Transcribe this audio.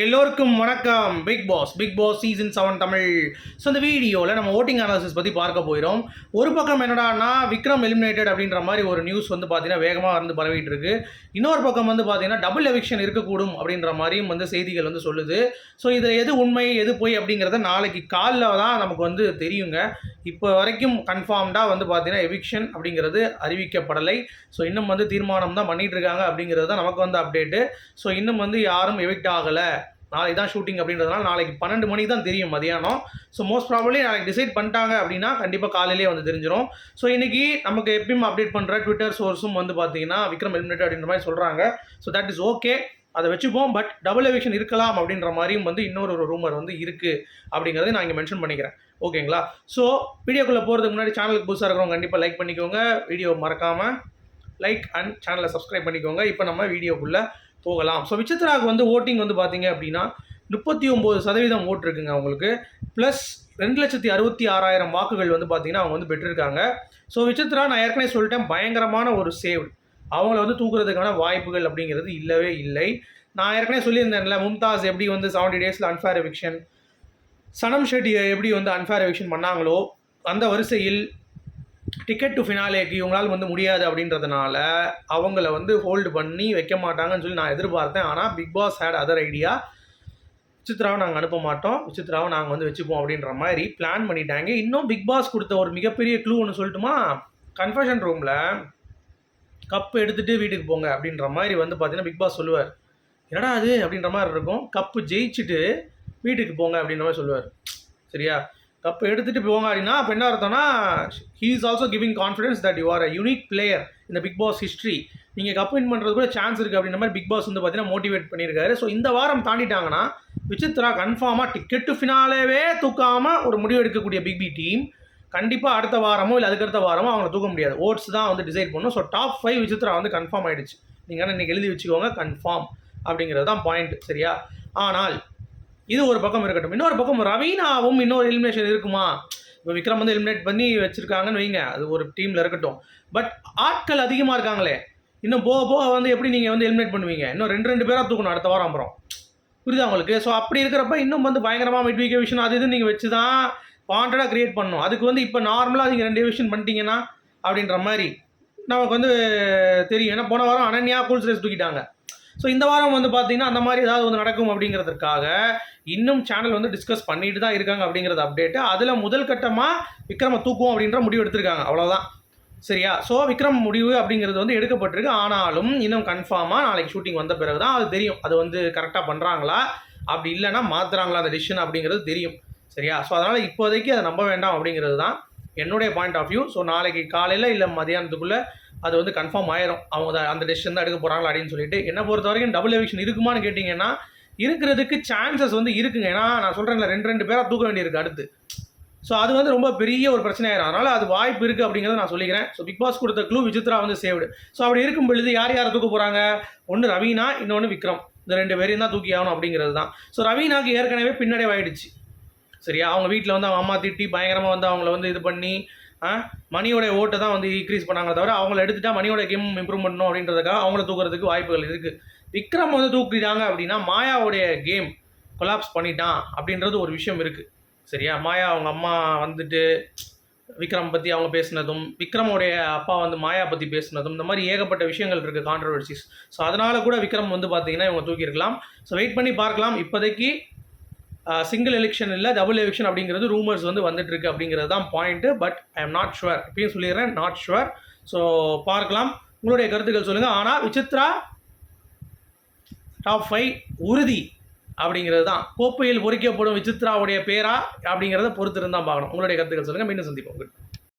எல்லோருக்கும் வணக்கம். Bigg Boss Bigg Boss season seven Tamil. So இந்த வீடியோவில் நம்ம ஓட்டிங் அனாலிசிஸ் பற்றி பார்க்க போயிடும் ஒரு பக்கம் என்னடான்னா விக்ரம் எலிமினேட்டட் அப்படின்ற மாதிரி ஒரு நியூஸ் வந்து பார்த்தீங்கன்னா வேகமாக வந்து பரவிட்டு இருக்கு. இன்னொரு பக்கம் வந்து பார்த்தீங்கன்னா டபுள் எவிக்ஷன் இருக்கக்கூடும் அப்படின்ற மாதிரியும் வந்து செய்திகள் வந்து சொல்லுது. ஸோ இதில் எது உண்மை எது பொய் அப்படிங்கிறத நாளைக்கு காலில் தான் நமக்கு வந்து தெரியுங்க. இப்போ வரைக்கும் கன்ஃபார்ம்டாக வந்து பார்த்தீங்கன்னா எவிக்ஷன் அப்படிங்கிறது அறிவிக்கப்படலை. ஸோ இன்னும் வந்து தீர்மானம் தான் பண்ணிட்டு இருக்காங்க அப்படிங்கிறது தான் நமக்கு வந்து அப்டேட்டு ஸோ இன்னும் வந்து யாரும் எவிக்ட் ஆகலை. நாளைக்கு தான் ஷூட்டிங் அப்படின்றதுனால நாளைக்கு பன்னெண்டு மணிக்கு தான் தெரியும் மதியானம். ஸோ மோஸ்ட் ப்ராபப்ளி நாளைக்கு டிசைட் பண்ணிட்டாங்க அப்படின்னா கண்டிப்பாக காலையிலே வந்து தெரிஞ்சிடும் ஸோ இன்றைக்கி நமக்கு எப்பயும் அப்டேட் பண்ணுற ட்விட்டர் சோர்ஸும் வந்து பார்த்தீங்கன்னா விக்ரம் எலிமினேட் அப்படின்ற மாதிரி சொல்கிறாங்க ஸோ தட் இஸ் ஓகே அதை வச்சுப்போம். பட் டபுள் எவிக்ஷன் இருக்கலாம் அப்படின்ற மாதிரியும் வந்து இன்னொரு ஒரு ரூமர் வந்து இருக்குது அப்படிங்கிறத நான் இங்கே மென்ஷன் பண்ணிக்கிறேன். ஓகேங்களா ஸோ வீடியோக்குள்ளே போகிறதுக்கு முன்னாடி சேனலுக்கு புதுசாக இருக்கிறவங்க கண்டிப்பாக லைக் பண்ணிக்கோங்க. வீடியோ மறக்காமல் லைக் அண்ட் சேனலை சப்ஸ்கிரைப் பண்ணிக்கோங்க. இப்போ நம்ம வீடியோக்குள்ளே போகலாம். ஸோ விசித்ராவுக்கு வந்து ஓட்டிங் வந்து பார்த்தீங்க அப்படின்னா முப்பத்தி ஒம்பது சதவீதம் ஓட்டு இருக்குங்க அவங்களுக்கு. ப்ளஸ் ரெண்டு லட்சத்தி அறுபத்தி ஆறாயிரம் வாக்குகள் வந்து பார்த்தீங்கன்னா அவங்க வந்து பெற்றிருக்காங்க. ஸோ விசித்ரா நான் ஏற்கனவே சொல்லிட்டேன் பயங்கரமான ஒரு சேவ் அவங்கள வந்து தூக்குறதுக்கான வாய்ப்புகள் அப்படிங்கிறது இல்லவே இல்லை. நான் ஏற்கனவே சொல்லியிருந்தேன்ல மும்தாஸ் எப்படி வந்து செவன்டி டேஸில் அன்ஃபேர் எவிக்ஷன் சனம் ஷெட்டி எப்படி வந்து அன்ஃபேர் எவிக்ஷன் பண்ணாங்களோ அந்த வரிசையில் டிக்கெட் டு ஃபினாலேக்கு இவங்களால் வந்து முடியாது அப்படின்றதுனால அவங்கள வந்து ஹோல்டு பண்ணி வைக்க மாட்டாங்கன்னு சொல்லி நான் எதிர்பார்த்தேன். ஆனால் Bigg Boss had other idea விசித்ராவை நாங்கள் அனுப்ப மாட்டோம். விசித்ராவை நாங்கள் வந்து வச்சுப்போம் அப்படின்ற மாதிரி பிளான் பண்ணிட்டாங்க. இன்னும் பிக் பாஸ் கொடுத்த ஒரு மிகப்பெரிய க்ளூ ஒன்று சொல்லட்டுமா? கன்ஃபஷன் ரூமில் கப் எடுத்துகிட்டு வீட்டுக்கு போங்க அப்படின்ற மாதிரி வந்து பார்த்தீங்கன்னா பிக் பாஸ் சொல்லுவார். என்னடா அது? அப்படின்ற மாதிரி இருக்கும். கப்பு ஜெயிச்சுட்டு வீட்டுக்கு போங்க அப்படின்ற மாதிரி சொல்லுவார். சரியா? தப்பு எடுத்துகிட்டு போங்க அப்படின்னா அப்போ என்ன அர்த்தம்னா he is also giving confidence that you are a unique player இந்த பிக் பாஸ் ஹிஸ்ட்ரி நீங்கள் கப் வின் பண்ணுறது கூட சான்ஸ் இருக்குது அப்படின்ற மாதிரி பிக் பாஸ் வந்து பார்த்தீங்கன்னா மோட்டிவேட் பண்ணியிருக்காரு. ஸோ இந்த வாரம் தாண்டிட்டாங்கன்னா விசித்ரா கன்ஃபார்மாக டிக்கெட் டு ஃபினாலேவே தூக்காமல் ஒரு முடிவு எடுக்கக்கூடிய பிக் பி டீம் கண்டிப்பாக அடுத்த வாரமோ இல்லை அதுக்கடுத்த வாரமோ அவங்கள தூக்க முடியாது. ஓட்ஸ் தான் வந்து டிசைட் பண்ணும் ஸோ டாப் ஃபைவ் விசித்ரா வந்து கன்ஃபார்ம் ஆகிடுச்சு நீங்கள் இன்றைக்கி எழுதி வச்சுக்கோங்க கன்ஃபார்ம் அப்படிங்கிறது தான் பாயிண்ட் சரியா? ஆனால் இது ஒரு பக்கம் இருக்கட்டும். இன்னொரு பக்கம் ரவீனாவும் இன்னொரு எலிமினேஷன் இருக்குமா? இப்போ விக்ரம் வந்து எலிமினேட் பண்ணி வச்சுருக்காங்கன்னு வைங்க. அது ஒரு டீமில் இருக்கட்டும். பட் ஆட்கள் அதிகமாக இருக்காங்களே. இன்னும் போக போக வந்து எப்படி நீங்கள் வந்து எலிமினேட் பண்ணுவீங்க? இன்னும் ரெண்டு ரெண்டு பேராக தூக்கணும் அடுத்த வாரம் அப்புறம். புரியுதா உங்களுக்கு? ஸோ அப்படி இருக்கிறப்ப இன்னும் வந்து பயங்கரமாக மிட் வீக் விஷன் அது இது நீங்கள் வச்சு தான் வாண்டடாக க்ரியேட் பண்ணணும். அதுக்கு வந்து இப்போ நார்மலாக நீங்கள் ரெண்டு விஷன் பண்ணிட்டீங்கன்னா அப்படின்ற மாதிரி நமக்கு வந்து தெரியும். ஏன்னா போன வாரம் அனன்யா கூல்ஸ் ரேஸ் தூக்கிட்டாங்க. ஸோ இந்த வாரம் வந்து பார்த்தீங்கன்னா அந்த மாதிரி ஏதாவது வந்து நடக்கும் அப்படிங்கிறதுக்காக இன்னும் சேனல் வந்து டிஸ்கஸ் பண்ணிட்டு தான் இருக்காங்க அப்படிங்கிறது அப்டேட்டு அதில் முதல் கட்டமாக விக்ரம தூக்குவோம் அப்படின்ற முடிவு எடுத்திருக்காங்க. அவ்வளோதான் சரியா? ஸோ விக்ரம் முடிவு அப்படிங்கிறது வந்து எடுக்கப்பட்டிருக்கு. ஆனாலும் இன்னும் கன்ஃபார்மாக நாளைக்கு ஷூட்டிங் வந்த பிறகு தான் அது தெரியும். அது வந்து கரெக்டாக பண்ணுறாங்களா அப்படி இல்லைன்னா மாற்றுறாங்களா அந்த டிசிஷன் அப்படிங்கிறது தெரியும். சரியா? ஸோ அதனால் இப்போதைக்கு அதை நம்ப வேண்டாம் அப்படிங்கிறது தான் என்னுடைய பாயிண்ட் ஆஃப் வியூ ஸோ நாளைக்கு காலையில் இல்லை மதியானத்துக்குள்ளே அது வந்து கன்ஃபார்ம் ஆயிரும். அவங்க அந்த டெசிஷன் தான் எடுக்க போகிறாங்களா அப்படின்னு சொல்லிட்டு. என்ன பொறுத்த வரைக்கும் டபுள் எவிக்ஷன் இருக்குமான்னு கேட்டிங்கன்னா இருக்கிறதுக்கு சான்சஸ் வந்து இருக்குங்க. ஏன்னா நான் சொல்கிறேன்ல ரெண்டு ரெண்டு பேராக தூக்க வேண்டியிருக்கு அடுத்து. ஸோ அது வந்து ரொம்ப பெரிய ஒரு பிரச்சனை ஆயிரும் அதனால் அது வாய்ப்பு இருக்குது அப்படிங்கிறத நான் சொல்லிக்கிறேன். ஸோ பிக் பாஸ் கொடுத்த க்ளூ விசித்ரா வந்து சேவ்டு ஸோ அப்படி இருக்கும் பொழுது யார் யாரை தூக்க போகிறாங்க ஒன்று ரவீனா இன்னொன்று விக்ரம். இந்த ரெண்டு பேரையும் தான் தூக்கி ஆகணும் அப்படிங்கிறது தான். ஸோ ரவீனாக்கு ஏற்கனவே பின்னடைவாயிடுச்சு சரியா? அவங்க வீட்டில் வந்து அவங்க அம்மா திட்டி பயங்கரமாக வந்து அவங்கள வந்து இது பண்ணி மணியோட ஓட்டை தான் வந்து இன்க்ரீஸ் பண்ணாங்க தவிர அவங்கள எடுத்துட்டா மணியோட கேம் இம்ப்ரூவ் பண்ணணும் அப்படின்றதுக்காக அவங்கள தூக்குறதுக்கு வாய்ப்புகள் இருக்குது விக்ரம் வந்து தூக்கிட்டாங்க அப்படின்னா மாயாவுடைய கேம் கொலாப்ஸ் பண்ணிட்டான் அப்படின்றது ஒரு விஷயம் இருக்குது சரியா? மாயா அவங்க அம்மா வந்துட்டு விக்ரம் பற்றி அவங்க பேசினதும் விக்ரமோடைய அப்பா வந்து மாயா பற்றி பேசினதும் இந்த மாதிரி ஏகப்பட்ட விஷயங்கள் இருக்குது கான்ட்ரவர்சிஸ் ஸோ அதனால் கூட விக்ரம் வந்து பார்த்தீங்கன்னா இவங்க தூக்கியிருக்கலாம். ஸோ வெயிட் பண்ணி பார்க்கலாம். இப்போதைக்கு சிங்கிள் எலெக்ஷன் இல்லை டபுள் எலெக்ஷன் அப்படிங்கிறது ரூமர்ஸ் வந்து வந்துட்டு இருக்கு அப்படிங்கிறது தான் point but I am not sure இப்பயும் சொல்லிடுறேன் நாட் ஷுவர் ஸோ பார்க்கலாம். உங்களுடைய கருத்துக்கள் சொல்லுங்கள் ஆனால் விசித்ரா டாப் ஃபைவ் உறுதி அப்படிங்கிறது தான். கோப்பையில் பொறிக்கப்படும் விசித்ராவுடைய பேரா அப்படிங்கிறத பொறுத்து இருந்தால் பார்க்கணும். உங்களுடைய கருத்துக்கள் சொல்லுங்கள் மீண்டும் சந்திப்போம். குட்